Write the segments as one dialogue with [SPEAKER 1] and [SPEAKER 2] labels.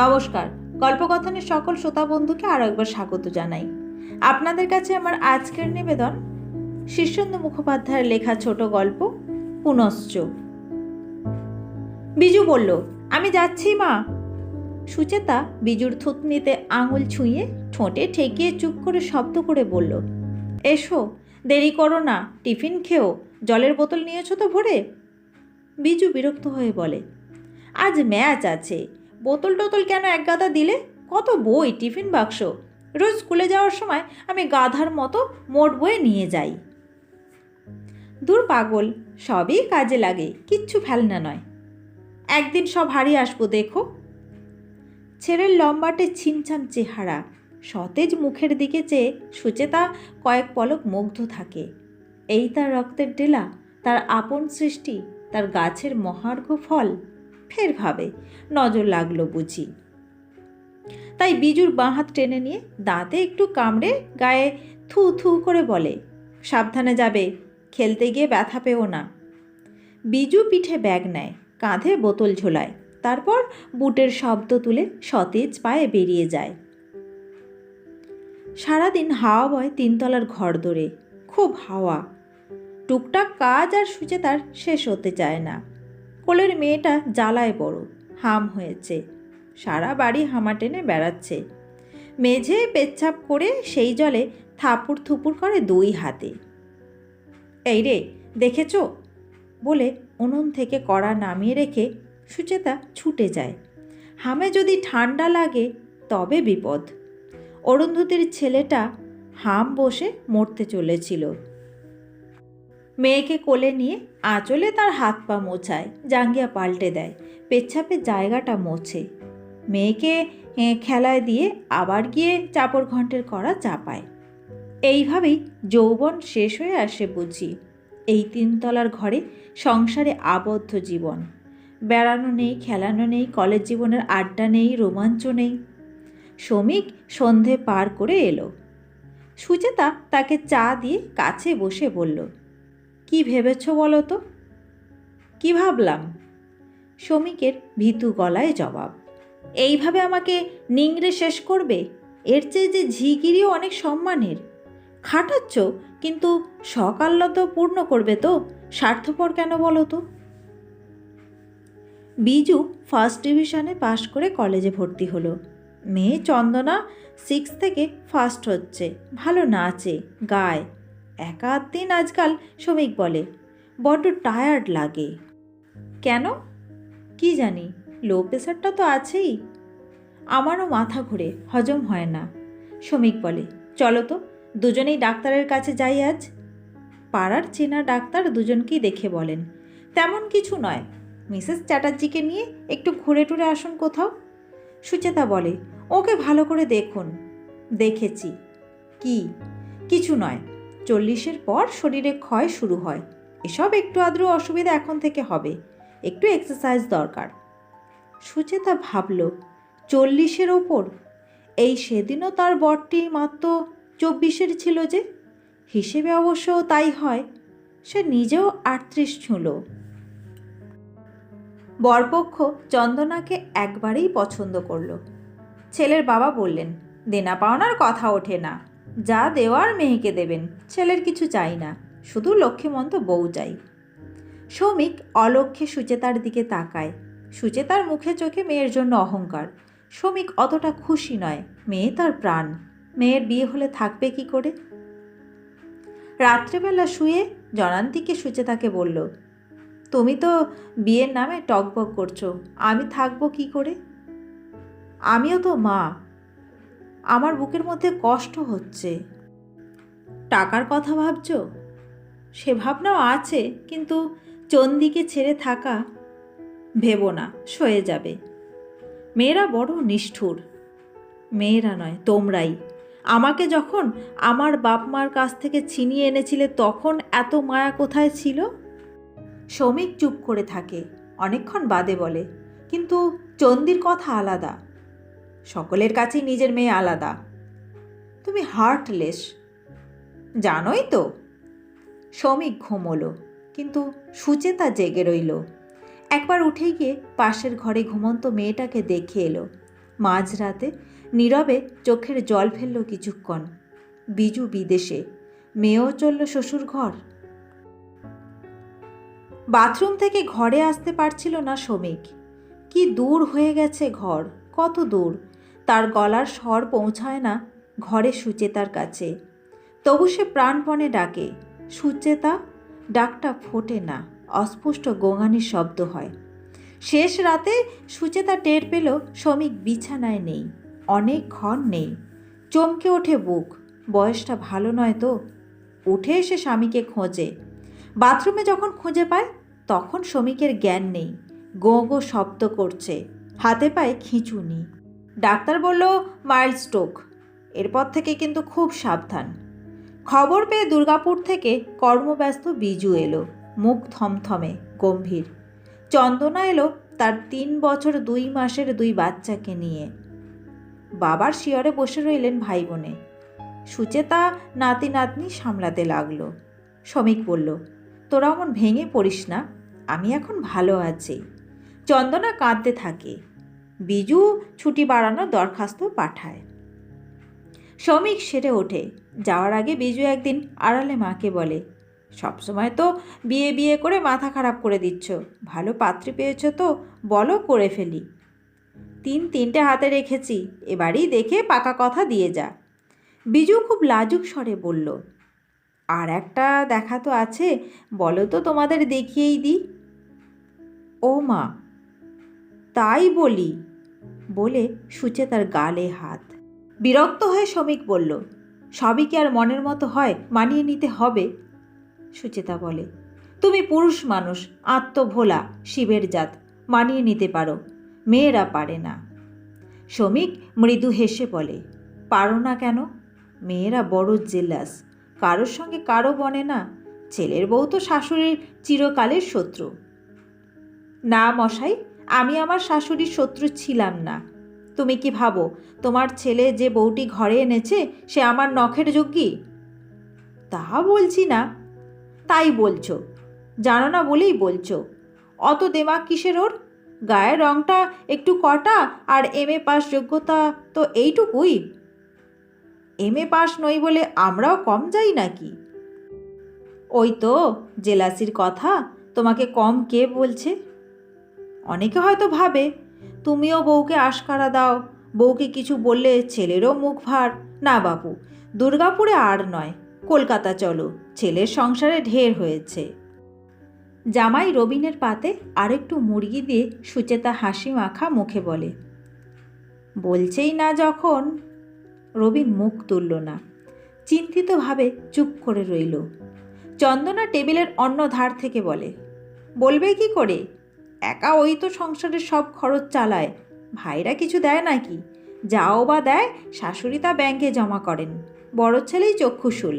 [SPEAKER 1] নমস্কার। গল্পকথনের সকল শ্রোতা বন্ধুকে আরও একবার স্বাগত জানাই। আপনাদের কাছে আমার আজকের নিবেদন শীর্ষেন্দু মুখোপাধ্যায়ের লেখা ছোট গল্প, পুনশ্চ। বিজু বলল, আমি যাচ্ছি, মা। সুচেতা বিজুর থুতনিতে আঙুল ছুঁয়ে ঠোঁটে ঠেকিয়ে চুপ করে শব্দ করে বলল, এসো, দেরি করো না, টিফিন খেও, জলের বোতল নিয়েছো তো ভরে? বিজু বিরক্ত হয়ে বলে, আজ ম্যাচ আছে বোতল টোতল কেন এক গাদা দিলে? কত বই, টিফিন বাক্স? রোজ স্কুলে যাওয়ার সময় আমি গাধার মতো মোট বয়ে নিয়ে যাই। দূর পাগল, সবই কাজে লাগে, কিচ্ছু ফেলনা নয়। একদিন সব হারিয়ে আসব, দেখো। ছেলের লম্বাটে ছিমছাম চেহারা, সতেজ মুখের দিকে চেয়ে সুচেতা কয়েক পলক মুগ্ধ থাকে। এই তার রক্তের ডেলা, তার আপন সৃষ্টি, তার গাছের মহার্ঘ ফল। ফের ভাবে, নজর লাগল বুঝি। তাই বিজুর বাঁ হাত টেনে নিয়ে দাঁতে একটু কামড়ে গায়ে থু থু করে বলে, সাবধানে যাবে, খেলতে গিয়ে ব্যথা পেও না। বিজু পিঠে ব্যাগ নেয়, কাঁধে বোতল ঝোলায়, তারপর বুটের শব্দ তুলে সতেজ পায়ে বেরিয়ে যায়। সারাদিন হাওয়া বয় তিনতলার ঘর দৌড়ে খুব হাওয়া। টুকটাক কাজ আর সুচেতার শেষ হতে চায় না। কোলের মেয়েটা জ্বালায় বড়, হাম হয়েছে। সারা বাড়ি হামা টেনে বেড়াচ্ছে। মেঝে পেচ্ছাপ করে সেই জলে থাপুর থুপুর করে দুই হাতে। এই রে, দেখেছ? বলে উনুন থেকে কড়া নামিয়ে রেখে সুচেতা ছুটে যায়। হামে যদি ঠান্ডা লাগে তবে বিপদ। অরুন্ধতির ছেলেটা হাম বসে মরতে চলেছিল। মেয়েকে কোলে নিয়ে আঁচলে তার হাত পা মোছায়, জাঙ্গিয়া পাল্টে দেয় পেচ্ছাপের জায়গাটা মোছে। মেয়েকে খেলায় দিয়ে আবার গিয়ে চাপড় ঘন্টের করা চাপায়। এইভাবেই যৌবন শেষ হয়ে আসে বুঝি। এই তিনতলার ঘরে সংসারে আবদ্ধ জীবন। বেড়ানো নেই, খেলানো নেই, কলেজ জীবনের আড্ডা নেই, রোমাঞ্চ নেই। শ্রমিক সন্ধে পার করে এলো। সুচেতা তাকে চা দিয়ে কাছে বসে বলল কি ভেবেছ বলো তো? কি ভাবলাম? শ্রমিকের ভীতু গলায় জবাব, এইভাবে আমাকে নিংড়ে শেষ করবে? এর চেয়ে যে ঝিগিরিও অনেক সম্মানের। খাটাচ্ছ, কিন্তু সকাল্য তো পূর্ণ করবে তো, স্বার্থপর কেন বলো তো? বিজু ফার্স্ট ডিভিশনে পাশ করে কলেজে ভর্তি হলো। মেয়ে চন্দনা সিক্স থেকে ফার্স্ট হচ্ছে, ভালো নাচে, গায় একা দিন আজকাল শ্রমিক বলে। বড্ড টায়ার্ড লাগে। কেন? কি জানি লো প্রেশারটা তো আছেই। আমারও মাথা ঘুরে হজম হয় না, শ্রমিক বলে। চলো তো, দুজনেই ডাক্তারের কাছে যাই আজ। পাড়ার চেনা ডাক্তার দুজনকেই দেখে বলেন, তেমন কিছু নয়। মিসেস চ্যাটার্জিকে নিয়ে একটু ঘুরে টুরে আসুন কোথাও। সুচেতা বলে, ওকে ভালো করে দেখুন। দেখেছি। কি? কিছু নয়। চল্লিশের পর শরীরে ক্ষয় শুরু হয়। এসব একটু আদ্র অসুবিধা এখন থেকে হবে। একটু এক্সারসাইজ দরকার। সুচেতা ভাবল, চল্লিশের ওপর? এই সেদিনও তার বরটি মাত্র চব্বিশের ছিল যে? হিসেবে অবশ্য তাই হয়। সে নিজেও আটত্রিশ ছুঁল। বরপক্ষ চন্দনাকে একবারেই পছন্দ করল। ছেলের বাবা বললেন, দেনা পাওনার কথা ওঠে না। যা দেওয়ার মেয়েকে দেবেন, ছেলের কিছু চাই না, শুধু লক্ষ্মীমন্ত বউ চাই। শ্রমিক অলক্ষ্যে সুচেতার দিকে তাকায়। সুচেতার মুখে চোখে মেয়ের জন্য অহংকার। শ্রমিক অতটা খুশি নয়, মেয়ে তার প্রাণ। মেয়ের বিয়ে হলে থাকবে কি করে? রাত্রেবেলা শুয়ে জনান্তিকে সুচেতাকে বলল, তুমি তো বিয়ের নামে টকবক করছ, আমি থাকব কি করে? আমিও তো মা আমার বুকের মধ্যে কষ্ট হচ্ছে। টাকার কথা ভাবছ? সে ভাবনাও আছে, কিন্তু চন্দিকে ছেড়ে থাকা ভেবো না, সয়ে যাবে। মেয়েরা বড় নিষ্ঠুর। মেয়েরা নয়, তোমরাই। আমাকে যখন আমার বাপ মার কাছ থেকে ছিনিয়ে এনেছিলে, তখন এত মায়া কোথায় ছিল? শ্রমিক চুপ করে থাকে, অনেকক্ষণ বাদে বলে, কিন্তু চন্দির কথা আলাদা। সকলের কাছেই নিজের মেয়ে আলাদা। তুমি হার্টলেস জানোই তো। শ্রমিক ঘুমোলো, কিন্তু সুচেতা জেগে রইল। একবার উঠে গিয়ে পাশের ঘরে ঘুমন্ত মেয়েটাকে দেখে এলো। মাঝরাতে নীরবে চোখের জল ফেলল কিছুক্ষণ। বিজু বিদেশে, মেয়েও চলল শ্বশুর ঘর। বাথরুম থেকে ঘরে আসতে পারছিল না শ্রমিক কি দূর হয়ে গেছে ঘর, কত দূর? তার গলার স্বর পৌঁছায় না ঘরে সুচেতার কাছে। তবু সে প্রাণপণে ডাকে, সুচেতা, ডাকটা ফোটে না। অস্পষ্ট গোঙানির শব্দ হয়। শেষ রাতে সুচেতা টের পেল শ্রমিক বিছানায় নেই, অনেক অনেকক্ষণ নেই। চমকে ওঠে বুক, বয়সটা ভালো নয় তো? উঠে এসে স্বামীকে খোঁজে। বাথরুমে যখন খুঁজে পায়, তখন শ্রমিকের জ্ঞান নেই, গো গো শব্দ করছে। হাতে পায়ে খিঁচুনি। ডাক্তার বলল মাইল্ড স্ট্রোক এরপর থেকে কিন্তু খুব সাবধান। খবর পেয়ে দুর্গাপুর থেকে কর্মব্যস্ত বিজু এলো, মুখ থমথমে, গম্ভীর। চন্দনা এলো তার তিন বছর দুই মাসের দুই বাচ্চাকে নিয়ে। বাবার শিয়রে বসে রইলেন ভাই বোনে সুচেতা নাতি নাতনি সামলাতে লাগল। শ্রমিক বলল, তোরা অমন ভেঙে পড়িস না, আমি এখন ভালো আছি। চন্দনা কাঁদতে থাকে। বিজু ছুটি বাড়ানোর দরখাস্ত পাঠায়। শ্রমিক সেরে ওঠে। যাওয়ার আগে বিজু একদিন আড়ালে মাকে বলে সবসময় তো বিয়ে বিয়ে করে মাথা খারাপ করে দিচ্ছ। ভালো পাত্রী পেয়েছ তো, বলো করে ফেলি। তিন তিনটে হাতে রেখেছি, এবারই দেখে পাকা কথা দিয়ে যা। বিজু খুব লাজুক স্বরে বলল, আর একটা দেখা তো আছে, বলো তো তোমাদের দেখিয়েই দিই। ও মা, তাই বলি। বলে সুচে তার গালে হাত। বিরক্ত হয়ে শ্রমিক বলল, সবই কি আর মনের মতো হয়? মানিয়ে নিতে হবে? সুচেতা বলে, তুমি পুরুষ মানুষ, আত্মভোলা, শিবের জাত, মানিয়ে নিতে পারো, মেয়েরা পারে না। শ্রমিক মৃদু হেসে বলে, পারো না কেন? মেয়েরা বড় জেলাস, কারোর সঙ্গে কারও বনে না, ছেলের বউ তো শাশুড়ির চিরকালের শত্রু। না মশাই আমি আমার শাশুড়ির শত্রু ছিলাম না। তুমি কি ভাবো, তোমার ছেলে যে বউটি ঘরে এনেছে, সে আমার নখের যোগ্যী? তা বলছি না। তাই বলছো। জানো না বলেই বলছো। অত দেমাগ কিসের ওর? গায়ের রংটা একটু কটা আর এম এ পাস যোগ্যতা তো এইটুকুই। এম এ পাস নই বলে আমরাও কম যাই নাকি? ওই তো, জেলাসির কথা। তোমাকে কম কে বলছে? অনেকে হয়তো ভাবে, তুমিও বউকে আশকারা দাও। বউকে কিছু বললে ছেলেরও মুখ ভার। না বাপু, দুর্গাপুরে আর নয়, কলকাতা চলো, ছেলের সংসারে ঢের হয়েছে। জামাই রবিনের পাতে আরেকটু মুরগি দিয়ে সুচেতা হাসি মাখা মুখে বলে, বলছেই না যখন? রবিন মুখ তুলল না, চিন্তিতভাবে চুপ করে রইল। চন্দনা টেবিলের অন্য ধার থেকে বলে, বলবে কি করে? একা ওই তো সংসারের সব খরচ চালায়। ভাইরা কিছু দেয় নাকি? যাও বা দেয়, শাশুড়ি তা ব্যাংকে জমা করেন। বড় ছেলেই চক্ষুশুল।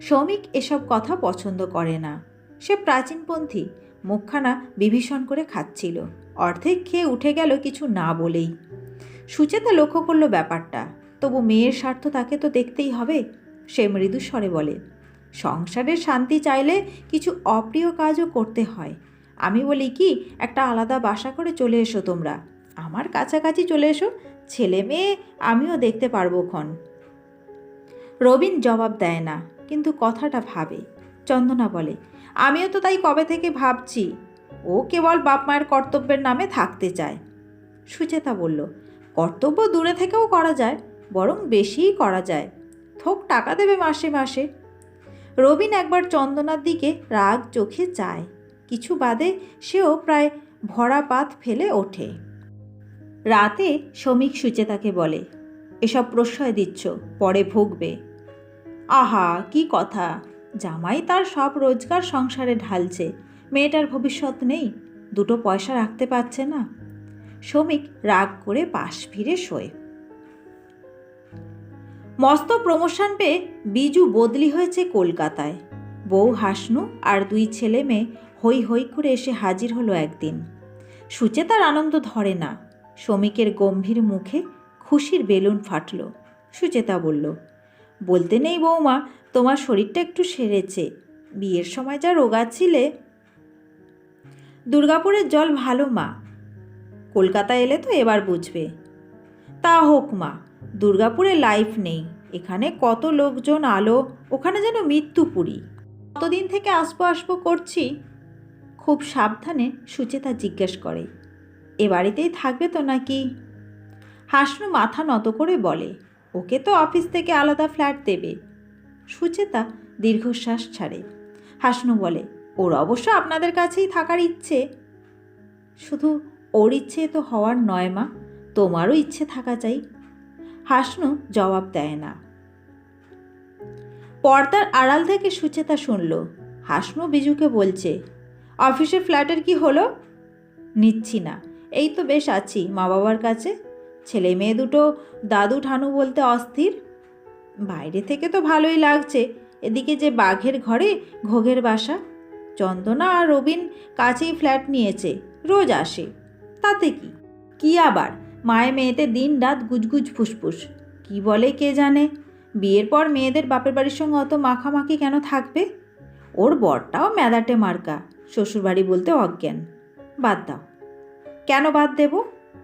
[SPEAKER 1] শ্রমিক এসব কথা পছন্দ করে না। সে প্রাচীনপন্থী, মুখখানা বিভীষণ করে খাচ্ছিল। অর্ধেক খেয়ে উঠে গেল কিছু না বলেই। সুচেতা লক্ষ্য করল ব্যাপারটা। তবু মেয়ের স্বার্থ তাকে তো দেখতেই হবে, সে মৃদু স্বরে বলে। সংসারের শান্তি চাইলে কিছু অপ্রিয় কাজও করতে হয়। আমি বলি কি, একটা আলাদা বাসা করে চলে এসো তোমরা। আমার কাছাকাছি চলে এসো, ছেলে মেয়ে আমিও দেখতে পারব ক্ষণ। রবিন জবাব দেয় না, কিন্তু কথাটা ভাবে। চন্দনা বলে, আমিও তো তাই কবে থেকে ভাবছি, ও কেবল বাপ মায়ের কর্তব্যের নামে থাকতে চায়। সুচেতা বলল, কর্তব্য দূরে থেকেও করা যায়, বরং বেশিই করা যায়। থোক টাকা দেবে মাসে মাসে। রবিন একবার চন্দনার দিকে রাগ চোখে চায়। কিছু বাদে সেও প্রায় ভরা পাত ফেলে ওঠে। রাতে শ্রমিক সুচেতাকে বলে, এসব প্রশ্রয় দিচ্ছ, পরে ভুগবে। আহা, কি কথা! জামাই তার সব রোজগার সংসারে ঢালছে। মেয়েটার ভবিষ্যৎ নেই, দুটো পয়সা রাখতে পারছে না। শ্রমিক রাগ করে পাশ ফিরে শোয়। মস্ত প্রমোশন পেয়ে বিজু বদলি হয়েছে কলকাতায়। বউ হাসনু আর দুই ছেলে মেয়ে হই হই করে এসে হাজির হলো একদিন। সুচেতার আনন্দ ধরে না। শ্রমিকের গম্ভীর মুখে খুশির বেলুন ফাটল। সুচেতা বলল, বলতে নেই বৌমা, তোমার শরীরটা একটু সেরেছে। বিয়ের সময় যা রোগা ছিলে। দুর্গাপুরের জল ভালো মা। কলকাতা এলে তো এবার বুঝবে। তা হোক মা, দুর্গাপুরে লাইফ নেই। এখানে কত লোকজন আলো, ওখানে যেন মৃত্যুপুরী। কতদিন থেকে আসব আসব করছি খুব সাবধানে সুচেতা জিজ্ঞেস করে, এ বাড়িতেই থাকবে তো নাকি? হাসনু মাথা নত করে বলে, ওকে তো অফিস থেকে আলাদা ফ্ল্যাট দেবে। সুচেতা দীর্ঘশ্বাস ছাড়ে। হাসনু বলে, ওর অবশ্য আপনাদের কাছেই থাকার ইচ্ছে। শুধু ওর ইচ্ছে তো হওয়ার নয় মা, তোমারও ইচ্ছে থাকা চাই। হাসনু জবাব দেয় না। পর্দার আড়াল থেকে সুচেতা শুনল, হাসনু বিজুকে বলছে অফিসের ফ্ল্যাটের কি হলো? নিচ্ছি না। এই তো বেশ আছি মা বাবার কাছে। ছেলে মেয়ে দুটো, দাদু ঠানু বলতে অস্থির। বাইরে থেকে তো ভালোই লাগছে। এদিকে যে বাঘের ঘরে ঘোঘের বাসা। চন্দনা আর রবিন কাছেই ফ্ল্যাট নিয়েছে, রোজ আসে। তাতে কি? কি আবার? মায়ে মেয়েতে দিন রাত গুজগুজ ফুসফুস। কি বলে কে জানে? বিয়ের পর মেয়েদের বাপের বাড়ির সঙ্গে অত মাখামাখি কেন থাকবে? ওর বরটাও মেদাটে মার্কা। শ্বশুরবাড়ি বলতে অজ্ঞান। বাদ দাও। কেন বাদ দেব?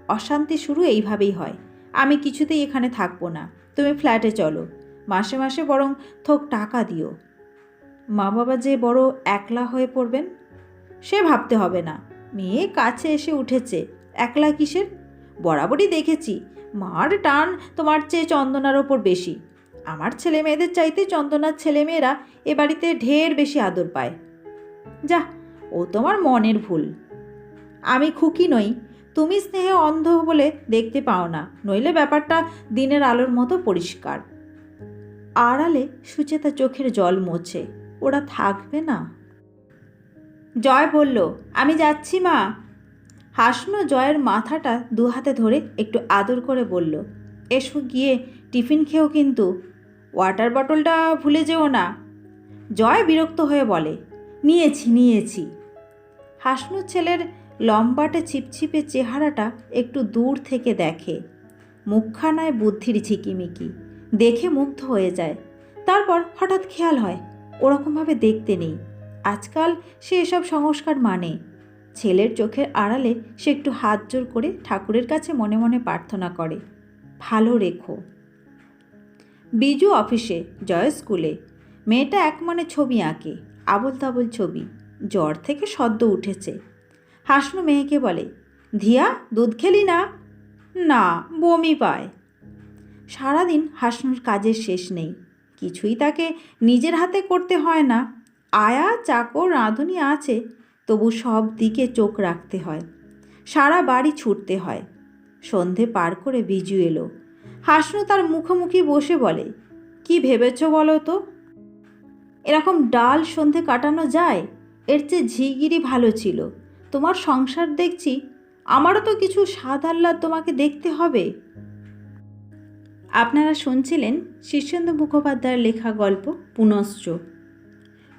[SPEAKER 1] অশান্তি শুরু এইভাবেই হয়। আমি কিছুতেই এখানে থাকব না। তুমি ফ্ল্যাটে চলো। মাসে মাসে বরং থোক টাকা দিও। মা বাবা যে বড় একলা হয়ে পড়বেন, সে ভাবতে হবে না। মেয়ে কাছে এসে উঠেছে। একলা কিসের? বরাবরই দেখেছি। মার টান তোমার চেয়ে চন্দনার ওপর বেশি। আমার ছেলে মেয়েদের চাইতে চন্দনার ছেলেমেয়েরা এ বাড়িতে ঢের বেশি আদর পায়। যা ও তোমার মনের ভুল। আমি খুকি নই, তুমি স্নেহে অন্ধ বলে দেখতে পাও না, নইলে ব্যাপারটা দিনের আলোর মতো পরিষ্কার। আড়ালে সুচেতা চোখের জল মোছে, ওরা থাকবে না। জয় বলল, আমি যাচ্ছি মা। হাসনো জয়ের মাথাটা দু হাতে ধরে একটু আদর করে বলল, এসো গিয়ে টিফিন খেও কিন্তু, ওয়াটার বটলটা ভুলে যেও না। জয় বিরক্ত হয়ে বলে, নিয়েছি নিয়েছি। হাসনু ছেলের লম্বাটে ছিপছিপে চেহারাটা একটু দূর থেকে দেখে। মুখখানায় বুদ্ধির ঝিকিমিকি। দেখে মুগ্ধ হয়ে যায়। তারপর হঠাৎ খেয়াল হয়, ওরকমভাবে দেখতে নেই। আজকাল সে এসব সংস্কার মানে। ছেলের চোখের আড়ালে সে একটু হাত জোর করে ঠাকুরের কাছে মনে মনে প্রার্থনা করে, ভালো রেখো। বিজু অফিসে, জয় স্কুলে। মেয়েটা এক মনে ছবি আঁকে আবল তাবল ছবি। জ্বর থেকে সদ্য উঠেছে। হাসনু মেয়েকে বলে, ধিয়া, দুধ খেলি না? না, বমি পায়। সারাদিন হাসনুর কাজের শেষ নেই। কিছুই তাকে নিজের হাতে করতে হয় না। আয়া, চাকর, রাঁধুনি আছে, তবু সব দিকে চোখ রাখতে হয়। সারা বাড়ি ছুটতে হয়। সন্ধে পার করে বিজু এলো। হাসনু তার মুখোমুখি বসে বলে, কি ভেবেছ বলো তো? এরকম ডাল সন্ধে কাটানো যায়? এর চেয়ে ঝিগিরি ভালো ছিল। তোমার সংসার দেখছি, আমারও তো কিছু স্বাদ আহ্লাদ তোমাকে দেখতে হবে। আপনারা শুনছিলেন শীর্ষেন্দু মুখোপাধ্যায়ের লেখা গল্প পুনশ্চ।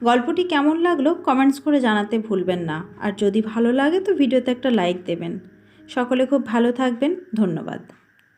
[SPEAKER 1] গল্পটি কেমন লাগল কমেন্টস করে জানাতে ভুলবেন না। আর যদি ভালো লাগে তো ভিডিওতে একটা লাইক দেবেন। সকলে খুব ভালো থাকবেন। ধন্যবাদ।